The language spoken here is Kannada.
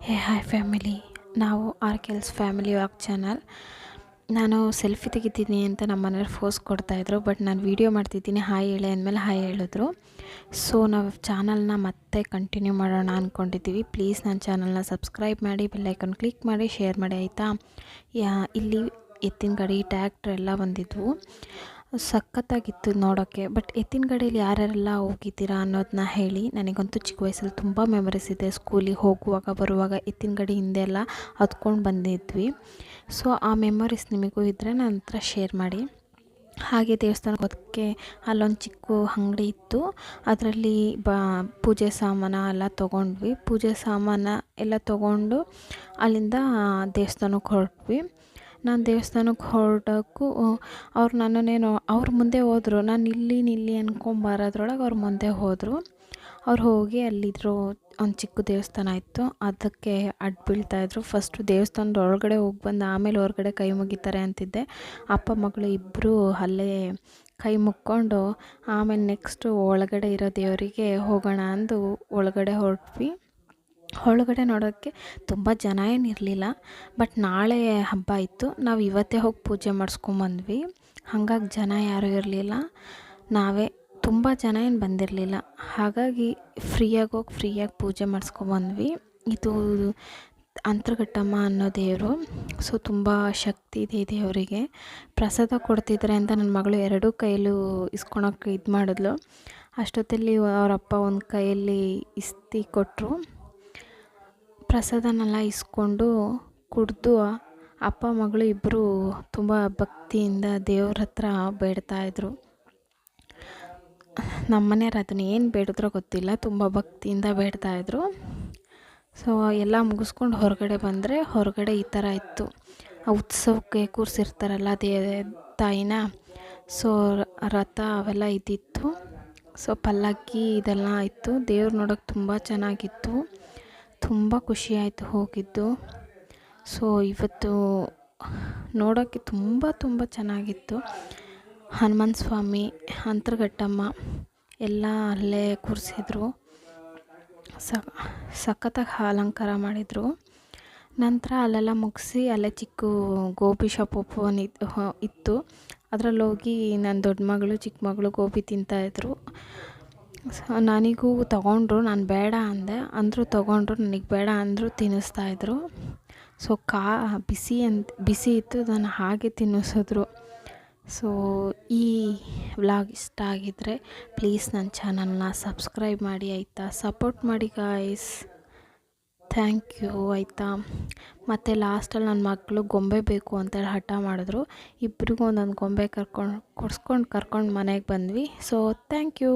Hey, hi family. ನಾವು ಆರ್ ಕೆಲ್ಸ್ ಫ್ಯಾಮಿಲಿ ವಾಕ್ ಚಾನಲ್. ನಾನು ಸೆಲ್ಫಿ ತೆಗಿತೀನಿ ಅಂತ ನಮ್ಮ ಮನೇಲಿ ಫೋರ್ಸ್ ಕೊಡ್ತಾಯಿದ್ರು ಬಟ್ ನಾನು ವೀಡಿಯೋ ಮಾಡ್ತಿದ್ದೀನಿ. ಹಾಯ್ ಹೇಳಿ ಅಂದಮೇಲೆ ಹಾಯ್ ಹೇಳಿದ್ರು. ಸೊ, ನಾವು ಚಾನಲ್ನ ಮತ್ತೆ ಕಂಟಿನ್ಯೂ ಮಾಡೋಣ ಅಂದ್ಕೊಂಡಿದ್ದೀವಿ ಪ್ಲೀಸ್ ನನ್ನ ಚಾನಲ್ನ ಸಬ್ಸ್ಕ್ರೈಬ್ ಮಾಡಿ ಬೆಲ್ಲೈಕನ್ ಕ್ಲಿಕ್ ಮಾಡಿ, ಶೇರ್ ಮಾಡಿ, ಆಯಿತಾ? ಇಲ್ಲಿ ಎತ್ತಿನ ಗಾಡಿ ಟ್ಯಾಕ್ಟ್ರ್ ಎಲ್ಲ ಬಂದಿದ್ವು. ಸಖತ್ತಾಗಿತ್ತು ನೋಡೋಕ್ಕೆ. ಬಟ್ ಎತ್ತಿನ ಗಾಡೀಲಿ ಯಾರ್ಯಾರೆಲ್ಲ ಹೋಗಿದ್ದೀರಾ ಅನ್ನೋದನ್ನ ಹೇಳಿ. ನನಗಂತೂ ಚಿಕ್ಕ ವಯಸ್ಸಲ್ಲಿ ತುಂಬ ಮೆಮರೀಸ್ ಇದೆ. ಸ್ಕೂಲಿಗೆ ಹೋಗುವಾಗ, ಬರುವಾಗ ಎತ್ತಿನ ಗಾಡಿ ಹಿಂದೆ ಎಲ್ಲ ಹತ್ಕೊಂಡು ಬಂದಿದ್ವಿ. ಸೊ ಆ ಮೆಮೊರೀಸ್ ನಿಮಗೂ ಇದ್ದರೆ ನನ್ನ ಹತ್ರ ಶೇರ್ ಮಾಡಿ. ಹಾಗೆ ದೇವಸ್ಥಾನಕ್ಕೆ ಹೋದಕ್ಕೆ ಅಲ್ಲೊಂದು ಚಿಕ್ಕ ಅಂಗಡಿ ಇತ್ತು. ಅದರಲ್ಲಿ ಬ, ಪೂಜೆ ಸಾಮಾನು ಎಲ್ಲ ತೊಗೊಂಡ್ವಿ. ಪೂಜೆ ಸಾಮಾನು ಎಲ್ಲ ತೊಗೊಂಡು ಅಲ್ಲಿಂದ ದೇವಸ್ಥಾನಕ್ಕೆ ಹೊರಟ್ವಿ. ನಾನು ದೇವಸ್ಥಾನಕ್ಕೆ ಹೊರಡೋಕ್ಕೂ ಅವ್ರು ನನ್ನನ್ನೇನೋ, ಅವ್ರು ಮುಂದೆ ಹೋದ್ರು. ನಾನು ನಿಲ್ಲಿ ನಿಲ್ಲಿ ಅಂದ್ಕೊಂಬರೋದ್ರೊಳಗೆ ಅವ್ರು ಮುಂದೆ ಹೋದರು. ಅವ್ರು ಹೋಗಿ ಅಲ್ಲಿದ್ದರು ಒಂದು ಚಿಕ್ಕ ದೇವಸ್ಥಾನ ಇತ್ತು. ಅದಕ್ಕೆ ಅಡ್ಡ ಬೀಳ್ತಾಯಿದ್ರು ಫಸ್ಟು ದೇವಸ್ಥಾನದ ಒಳಗಡೆ ಹೋಗಿ ಬಂದು ಆಮೇಲೆ ಹೊರಗಡೆ ಕೈ ಮುಗಿತಾರೆ ಅಂತಿದ್ದೆ. ಅಪ್ಪ, ಮಗಳು ಇಬ್ಬರು ಅಲ್ಲೇ ಕೈ ಮುಕ್ಕೊಂಡು, ಆಮೇಲೆ ನೆಕ್ಸ್ಟು ಒಳಗಡೆ ಇರೋ ದೇವರಿಗೆ ಹೋಗೋಣ ಅಂದು ಒಳಗಡೆ ಹೊರಟ್ವಿ. ಒಳಗಡೆ ನೋಡೋಕ್ಕೆ ತುಂಬ ಜನ ಏನಿರಲಿಲ್ಲ ಬಟ್ ನಾಳೆ ಹಬ್ಬ ಇತ್ತು. ನಾವು ಇವತ್ತೇ ಹೋಗಿ ಪೂಜೆ ಮಾಡಿಸ್ಕೊಂಬಂದ್ವಿ ಹಾಗಾಗಿ ಜನ ಯಾರೂ ಇರಲಿಲ್ಲ. ನಾವೇ ತುಂಬ ಜನ ಏನು ಬಂದಿರಲಿಲ್ಲ. ಹಾಗಾಗಿ ಫ್ರೀಯಾಗಿ ಹೋಗಿ ಫ್ರೀಯಾಗಿ ಪೂಜೆ ಮಾಡಿಸ್ಕೊಂಬಂದ್ವಿ ಇದು ಅಂತರ್ಘಟ್ಟಮ್ಮ ಅನ್ನೋ ದೇವರು. ಸೊ ತುಂಬ ಶಕ್ತಿ ಇದೆ ದೇವರಿಗೆ. ಪ್ರಸಾದ ಕೊಡ್ತಿದ್ದಾರೆ ಅಂತ ನನ್ನ ಮಗಳು ಎರಡೂ ಕೈಯಲ್ಲೂ ಇಸ್ಕೊಳಕ್ಕೆ ಇದು ಮಾಡಿದ್ಲು ಅಷ್ಟೊತ್ತಲ್ಲಿ ಅವರಪ್ಪ ಒಂದು ಕೈಯಲ್ಲಿ ಇಸ್ತಿ ಕೊಟ್ಟರು ಪ್ರಸಾದನೆಲ್ಲ ಇಸ್ಕೊಂಡು ಕುಡಿದು ಅಪ್ಪ, ಮಗಳು ಇಬ್ಬರು ತುಂಬ ಭಕ್ತಿಯಿಂದ ದೇವ್ರ ಹತ್ರ ಬೇಡ್ತಾಯಿದ್ರು ನಮ್ಮ ಮನೆಯವ್ರು ಅದನ್ನ ಏನು ಬೇಡಿದ್ರೋ ಗೊತ್ತಿಲ್ಲ, ತುಂಬ ಭಕ್ತಿಯಿಂದ ಬೇಡ್ತಾಯಿದ್ರು ಸೊ ಎಲ್ಲ ಮುಗಿಸ್ಕೊಂಡು ಹೊರಗಡೆ ಬಂದರೆ ಹೊರಗಡೆ ಈ ಥರ ಇತ್ತು. ಆ ಉತ್ಸವಕ್ಕೆ ಕೂರಿಸಿರ್ತಾರಲ್ಲ ದೇ ತಾಯಿನ ಸೊ ರಥ ಅವೆಲ್ಲ ಇದ್ದಿತ್ತು. ಸೊ ಪಲ್ಲಕ್ಕಿ ಇದೆಲ್ಲ ಇತ್ತು. ದೇವ್ರು ನೋಡೋಕೆ ತುಂಬ ಚೆನ್ನಾಗಿತ್ತು. ತುಂಬ ಖುಷಿಯಾಯಿತು ಹೋಗಿದ್ದು. ಸೊ ಇವತ್ತು ನೋಡೋಕ್ಕೆ ತುಂಬ ತುಂಬ ಚೆನ್ನಾಗಿತ್ತು. ಹನುಮಾನ್ ಸ್ವಾಮಿ, ಅಂತರ್ಘಟ್ಟಮ್ಮ ಎಲ್ಲ ಅಲ್ಲೇ ಕೂರಿಸಿದ್ರು. ಸಖತ್ತಾಗಿ ಅಲಂಕಾರ ಮಾಡಿದರು. ನಂತರ ಅಲ್ಲೆಲ್ಲ ಮುಗಿಸಿ ಅಲ್ಲೇ ಚಿಕ್ಕ ಗೋಬಿ ಶಾಪ್ ಓಪನ್ ಇತ್ತು. ಅದರಲ್ಲಿ ಹೋಗಿ ನನ್ನ ದೊಡ್ಡ ಮಗಳು, ಚಿಕ್ಕ ಮಗಳು ಗೋಬಿ ತಿಂತಾಯಿದ್ರು ನನಗೂ ತೊಗೊಂಡ್ರು, ನಾನು ಬೇಡ ಅಂದೆ. ಅಂದರೂ ತೊಗೊಂಡ್ರು, ನನಗೆ ಬೇಡ ಅಂದರೂ ತಿನ್ನಿಸ್ತಾಯಿದ್ರು ಸೊ ಕಾ, ಬಿಸಿ ಅಂತ ಬಿಸಿ ಇತ್ತು, ಅದನ್ನು ಹಾಗೆ ತಿನ್ನಿಸಿದ್ರು. ಸೊ ಈ ವ್ಲಾಗ್ ಇಷ್ಟ ಆಗಿದ್ದರೆ ಪ್ಲೀಸ್ ನನ್ನ ಚಾನಲ್ನ ಸಬ್ಸ್ಕ್ರೈಬ್ ಮಾಡಿ, ಆಯಿತಾ? ಸಪೋರ್ಟ್ ಮಾಡಿ ಗಾಯ್ಸ್ ಥ್ಯಾಂಕ್ ಯು ಆಯಿತಾ? ಮತ್ತು ಲಾಸ್ಟಲ್ಲಿ ನನ್ನ ಮಕ್ಕಳು ಗೊಂಬೆ ಬೇಕು ಅಂತೇಳಿ ಹಠ ಮಾಡಿದ್ರು. ಇಬ್ಬರಿಗೂ ಒಂದೊಂದು ಗೊಂಬೆ ಕರ್ಕೊಂಡು, ಕೊಡ್ಸ್ಕೊಂಡು ಕರ್ಕೊಂಡು ಮನೆಗೆ ಬಂದ್ವಿ. So thank you